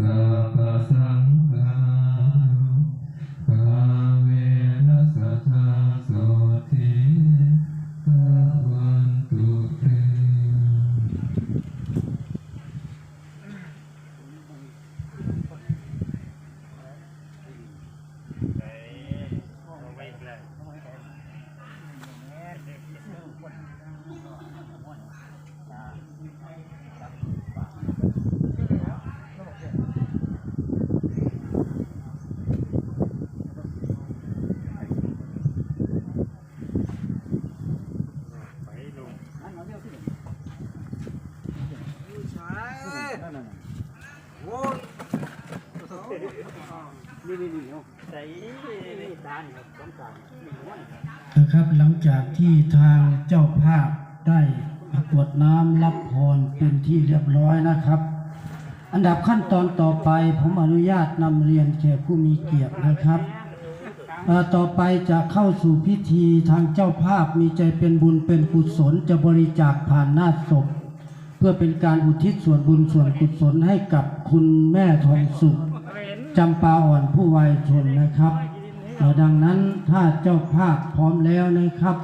สา นะครับหลังจากที่ทางเจ้าภาพได้กรวดน้ำรับพรเป็นที่เรียบร้อยนะครับ อันดับขั้นตอนต่อไปผมอนุญาตนำเรียนแขกผู้มีเกียรตินะครับต่อไปจะเข้าสู่พิธีทางเจ้าภาพมีใจเป็นบุญเป็นกุศลจะบริจาคผ่านหน้าศพ เพื่อเป็นการอุทิศส่วนบุญส่วนกุศลให้กับคุณแม่ทองสุขจำปาอ่อนผู้วัยชนนะครับดังนั้นถ้าเจ้าภาพพร้อมแล้วนะครับ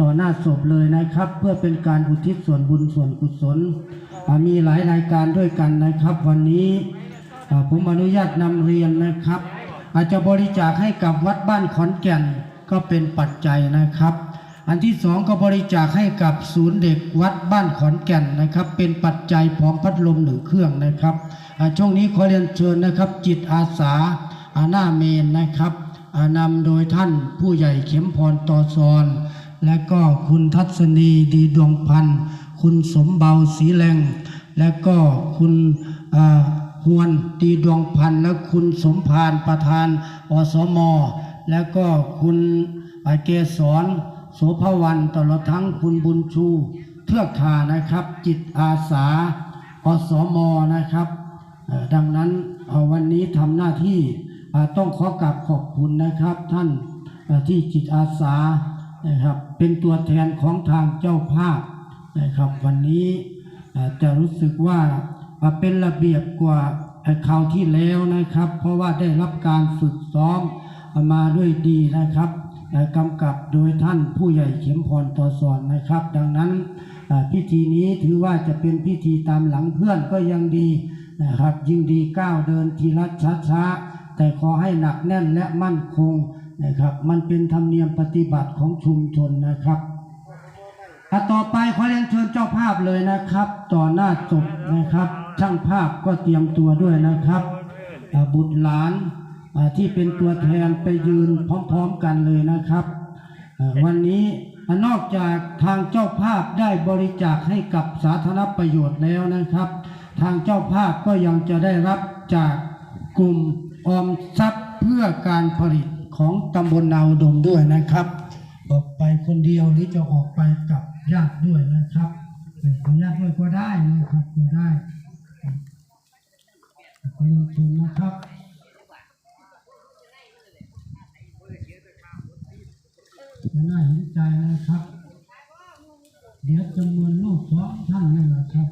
ต่อหน้าศพเลยนะครับ เพื่อเป็นการอุทิศส่วนบุญส่วนกุศลมีหลายรายการด้วยกันนะครับ วันนี้ผมอนุญาตนำเรียนนะครับ อาจจะบริจาคให้กับวัดบ้านขอนแก่นก็เป็นปัจจัยนะครับ อันที่สองก็บริจาคให้กับศูนย์เด็กวัดบ้านขอนแก่นนะครับ เป็นปัจจัยพร้อมพัดลมหนึ่งเครื่องนะครับช่วงนี้ขอเรียนเชิญนะครับ จิตอาสาอาหน้าเมนนะครับนำโดยท่านผู้ใหญ่เข็มพรตอซอนและก็คุณทัศนีดีดวงพันธ์คุณสมเบาสีแรงและก็คุณฮวนดีดวงพันธ์และคุณสมพานประธานอสม และก็คุณอ่าเกษร สภวันตลอดทั้งคุณบุญชู เทือกทานะครับ จิตอาสาอสมนะครับ ดังนั้นวันนี้ทำหน้าที่ต้องขอกราบขอบคุณนะครับ ท่านที่จิตอาสานะครับเป็นตัวแทนของทางเจ้าภาพนะครับวันนี้จะรู้สึกว่าเป็นระเบียบกว่าคราวที่แล้วนะครับ เพราะว่าได้รับการฝึกซ้อมมาด้วยดีนะครับ กำกับโดยท่านผู้ใหญ่เข็มพรต่อสอนนะครับ ดังนั้นพิธีนี้ถือว่าจะเป็นพิธีตามหลังเพื่อนก็ยังดีนะครับยิ่งดีก้าวเดินทีละช้าๆแต่ขอให้หนักแน่นและมั่นคงนะครับ มันเป็นธรรมเนียมปฏิบัติของชุมชนนะครับอะต่อไปขอเรียนเชิญเจ้าภาพเลยนะครับ ต่อหน้าศพนะครับ ช่างภาพก็เตรียมตัวด้วยนะครับบุตรหลาน ที่เป็นตัวแทนไปยืนพร้อมๆกันเลยนะครับ วันนี้นอกจากทางเจ้าภาพได้บริจาคให้กับสาธารณประโยชน์แล้วนะครับ ทางเจ้าภาพก็ยังจะได้รับจากกลุ่มออมทรัพย์เพื่อการผลิตของตำบลนาอุดมด้วยนะครับ ออกไปคนเดียวหรือจะออกไปกับญาติด้วยนะครับขอญาติด้วยก็ได้นะครับก็ได้ขอเรียนเชิญนะครับไม่ น่าเห็นใจนะครับ เดี๋ยวจำนวนลูกเพาะท่านนี่นะครับ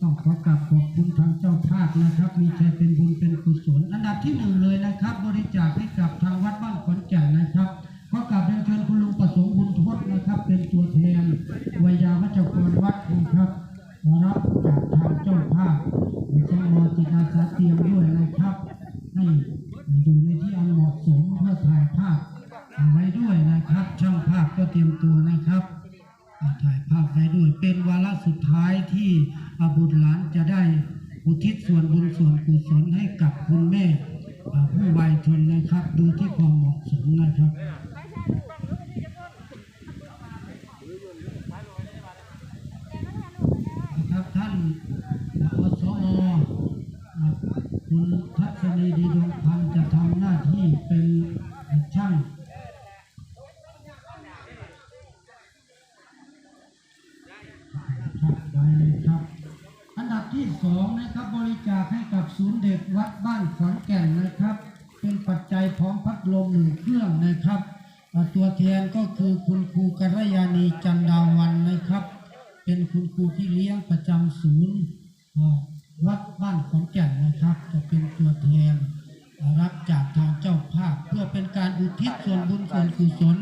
ต้องขอกราบขอบคุณทางเจ้าภาพนะครับ มีใจเป็นบุญเป็นกุศล อันดับที่หนึ่งเลยนะครับ บริจาคให้ ตรียมตัวนะครับถ่ายภาพไว้ด้วย เป็นวาระสุดท้ายที่อบุตรหลานจะได้อุทิศส่วนบุญส่วนกุศลให้กับคุณแม่ผู้วัยชนนะครับ ดูที่ความเหมาะสมนะครับครับท่านอสอคุณทัศนีดีดวงพันธ์จะทำหน้าที่เป็น 12นะครับบริจาคให้กับศูนย์เด็กวัดบ้านขอนแก่นนะครับ เป็นปัจจัยพร้อมพัดลมหนึ่งเครื่องนะครับ ตัวแทนก็คือคุณครูกัลยาณีจันดาวันนะครับ เป็นคุณครูที่เลี้ยงประจำศูนย์วัดบ้านขอนแก่นนะครับ จะเป็นตัวแทนรับจากทางเจ้าภาพ เพื่อเป็นการอุทิศส่วนบุญส่วนกุศล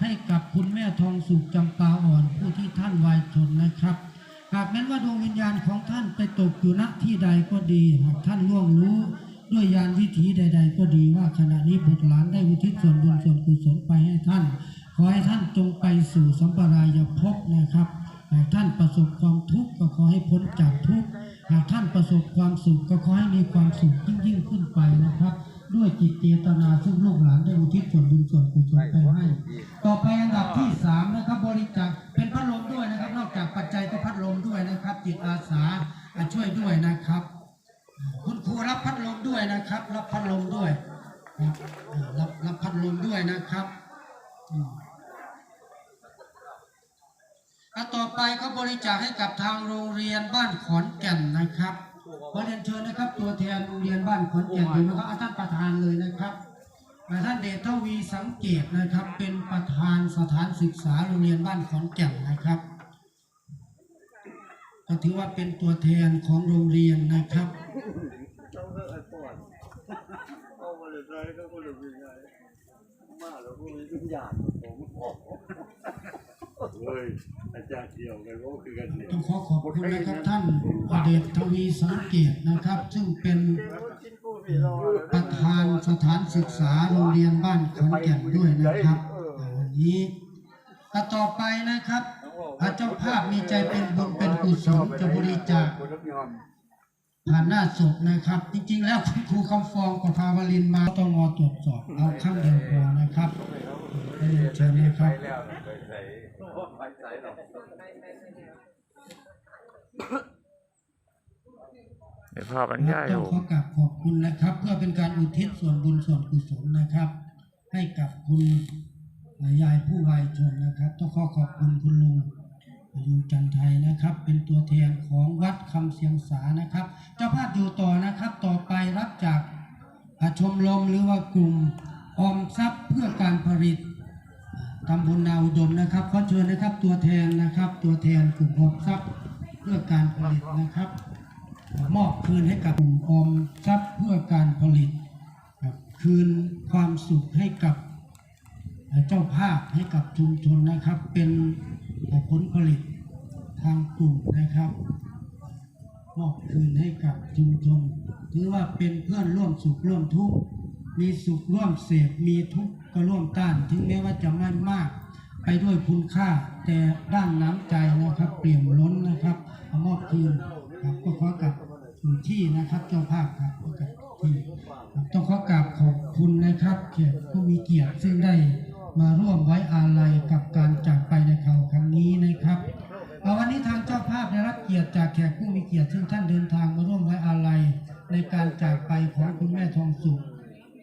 ให้กับคุณแม่ทองสุขจำปาอ่อนผู้ที่ท่านวายชนนะครับ หากแม้นว่าดวงวิญญาณของท่านไปตกอยู่ณที่ใดก็ดี หากท่านล่วงรู้ด้วยยานวิถีใด ๆ ก็ดีว่าขณะนี้บุตรหลานได้อุทิศส่วนบุญส่วนกุศลไปให้ท่าน ขอให้ท่านจงไปสู่สัมปรายภพนะครับ หากท่านประสบความทุกข์ก็ขอให้พ้นจากทุกข์ หากท่านประสบความสุขก็ขอให้มีความสุขยิ่งยิ่งขึ้นไปนะครับ ด้วยจิตเจตนาซึ่งลูกหลานได้อุทิศส่วนบุญส่วนกุศลไปให้ ต่อไปอันดับที่สามนะครับบริจาคเป็นพัดลมด้วยนะครับ นอกจากปัจจัย นะครับ จิตอาสาช่วยด้วยนะครับ คุณครูรับพัดลมด้วยนะครับ รับพัดลมด้วยรับรับพัดลมด้วยนะครับอืมอะต่อไปก็บริจาคให้กับทางโรงเรียนบ้านขอนแก่นนะครับขอเรียนเชิญนะครับ ตัวแทนโรงเรียนบ้านขอนแก่นเลยนะครับอะท่านประธานเลยนะครับท่านเดชทวีสังเกตนะครับ เป็นประธานสถานศึกษาโรงเรียนบ้านขอนแก่นนะครับ ก็ถือว่าเป็นตัวแทนของโรงเรียนนะครับต้องเลิกไอ้ปอดเอามาเลยใจก็คนลยังไงมาแล้วพวกนี้ทุกอย่างผมบอเฮ้ยอาจารย์เดียวกันก็คือกันเนี่ยต้องขอขอบคุณนะครับท่านอเดชทวีสังเกตนะครับ ซึ่งเป็นประธานสถานศึกษาโรงเรียนบ้านขอนแก่นด้วยนะครับอ่าวันนี้อะต่อไปนะครับ พระเจ้าภาพมีใจเป็นบุญเป็นกุศลจะบริจาคคนรับยอมผ่านหน้าศพนะครับ จริงๆ แล้วคุณครูคำฟองกับพาวลินมาต้องรอตรวจสอบเอาข้างเดียวพอนะครับเรียนเชิญนะครับไปใส่หรอกเดี๋ยวพ่อบรรยายต้อองยู่ขอกราบขอบคุณนะครับ เพื่อเป็นการอุทิศส่วนบุญส่วนกุศลนะครับ ให้กับคุณยายผู้วายชนนะครับ ต้องขอขอบคุณคุณลุง ลุงจันไทยนะครับ เป็นตัวแทนของวัดคำเสียงสานะครับเจ้าภาพอยู่ต่อนะครับต่อไปรับจากอาชมรมหรือว่ากลุ่มออมทรัพย์เพื่อการผลิตตำบลนาอุดมนะครับขอเชิญนะครับตัวแทนนะครับ ตัวแทนกลุ่มออมทรัพย์เพื่อการผลิตนะครับ มอบคืนให้กับกลุ่มออมทรัพย์เพื่อการผลิตคืนความสุขให้กับเจ้าภาพให้กับชุมชนนะครับเป็น ผลผลิตทางกลุ่มนะครับมอบคืนให้กับชุมชนถือว่าเป็นเพื่อนร่วมสุขร่วมทุกข์มีสุขร่วมเสพมีทุกข์ก็ร่วมต้าน ถึงแม้ว่าจะไม่มาก ไปด้วยคุณค่าแต่ด้านน้ำใจนะครับ เปี่ยมล้นนะครับเอามอบคืนครับก็ขอกลับถึงที่นะครับเจ้าภาพครับก็กลับที่ต้องขอกราบขอบคุณนะครับแขกผู้มีเกียรติซึ่งได้มาร่วมไว้อา เกียรติจากแขกผู้มีเกียรติซึ่งท่านเดินทางมาร่วมไว้อาลัยในการจากไปของคุณแม่ทองสุข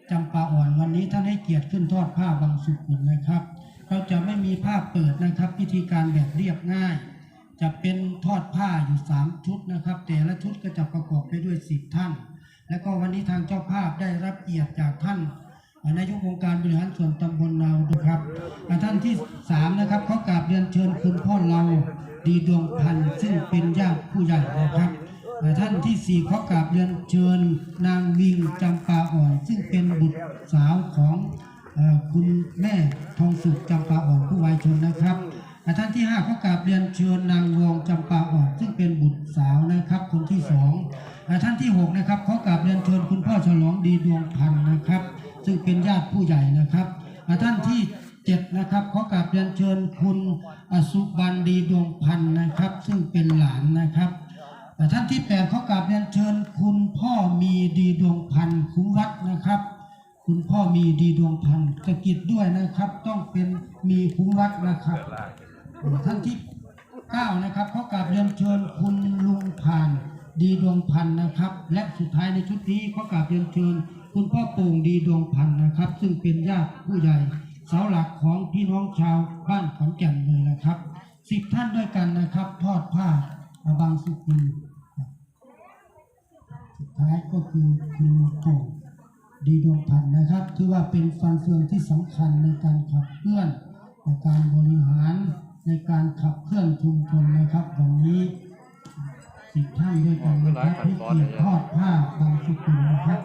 จำปาอ่อนวันนี้ท่านให้เกียรติขึ้นทอดผ้าบางสุขุนนะครับ เราจะไม่มีภาพเปิดนะครับพิธีการแบบเรียบง่าย จะเป็นทอดผ้าอยู่สามชุดนะครับ แต่ละชุดก็จะประกอบไปด้วยสิบท่าน แล้วก็วันนี้ทางเจ้าภาพได้รับเกียรติจากท่านนายกองค์การบริหารส่วนตำบลเราด้วยครับอ่ท่านที่สามนะครับเขากราบเรียนเชิญคุณพ่อเรา ดีดวงพันธ์ซึ่งเป็นญาติผู้ใหญ่นะครับอาท่านที่สี่ขากราบเรียนเชิญนางวิงจำปาอ่อน ซึ่งเป็นบุตรสาวของอคุณแม่ทองสุขจำปาอ่อนผู้วายชนนะครับอาท่านที่ห้าขากราบเรียนเชิญนางวงจำปาอ่อน ซึ่งเป็นบุตรสาวนะครับคนที่สองอาท่านที่หกนะครับขากราบเรียนเชิญคุณพ่อฉลองดีดวงพันธ์นะครับ ซึ่งเป็นญาติผู้ใหญ่นะครับอาท่านที่ เจ็ดนะครับขอกราบเรียนเชิญคุณอสุบันดีดวงพันธ์นะครับ ซึ่งเป็นหลานนะครับอ่ท่านที่แปดขอกราบเรียนเชิญคุณพ่อมีดีดวงพันธ์คุ้มวัดนะครับ คุณพ่อมีดีดวงพันธ์สะกิดด้วยนะครับ ต้องเป็นมีคุ้มวัดนะครับ ท่านที่เก้านะครับขอกราบเรียนเชิญคุณลุงผ่านดีดวงพันธ์นะครับ และสุดท้ายในชุดนี้ขอกราบเรียนเชิญคุณพ่อโป่งดีดวงพันธ์นะครับ ซึ่งเป็นญาติผู้ใหญ่ เสาหลักของพี่น้องชาวบ้านขอนแก่นเลยนะครับสิบท่านด้วยกันนะครับ ทอดผ้าบางสุกุลสุดท้ายก็คือคุณโป่งดีดวงพันธ์นะครับถือว่าเป็นฟันเฟืองที่สำคัญในการขับเคลื่อนในการบริหารในในการขับเคลื่อนชุมชนนะครับวันนี้สิบท่านด้วยกันนะครับที่เกียรติทอดผ้าบางสุกุลนะครับ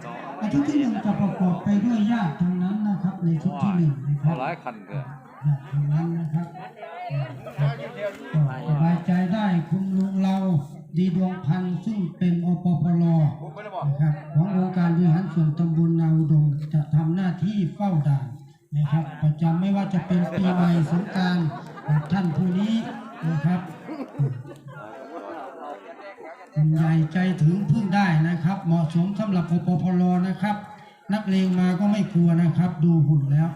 อาชุดที่หนึ่งจะประกอบไปด้วยญาติทั้งนั้นนะครับ ในชุดที่หนึ่งนะครับหลายคันเกินญาติทั้งนั้นนะครับก็สบายใจได้คุณลุงเราดีดวงพันธ์ซึ่งเป็นอปพลนะครับขององค์การบริหารส่วนตำบลนาอุดมจะทำหน้าที่เฝ้าด่านนะครับประจำไม่ว่าจะเป็นปีใหม่สงกรารท่านผู้นี้นะครับคุณ ใหญ่ใจถึงพึ่งได้นะครับ เหมาะสมสำหรับอปพลนะครับ นักเลงมาก็ไม่กลัวนะครับ ดูหุ่นแล้ว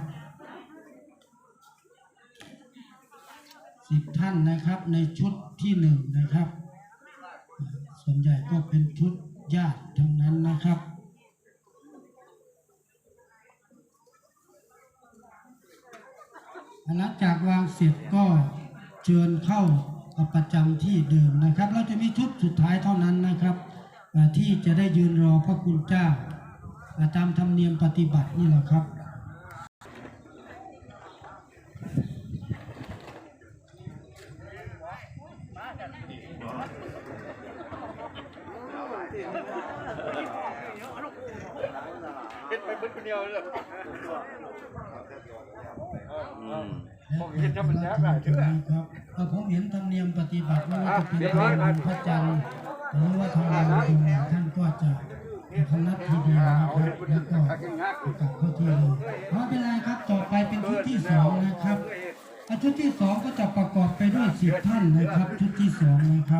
สิบท่านนะครับในชุดที่หนึ่งนะครับ ส่วนใหญ่ก็เป็นชุดญาติทั้งนั้นนะครับหลังจากวางเสร็จก็เชิญเข้า ประจำที่เดิมนะครับ เราจะมีชุดสุดท้ายเท่านั้นนะครับอ่าที่จะได้ยืนรอพระคุณเจ้าอ่าตามธรรมเนียมปฏิบัตินี่แหละครับเป็นไปเป็นคนเดียวเลย ผมเห็นธรรมเนียมครับเออผมเห็นธรรมเนียมปฏิบัติไม่ว่าจะเป็นทางหลวงพระจันทร์หรือว่าทางเราดูท่านก็จะคณะทีเดียวนะครับแล้วก็กลับเข้าที่เลยไม่เป็นไรครับต่อไปเป็นชุดที่สองนะครับอะชุดที่สองก็จะประกอบไปด้วยสิบท่านนะครับชุดที่สองนะครับ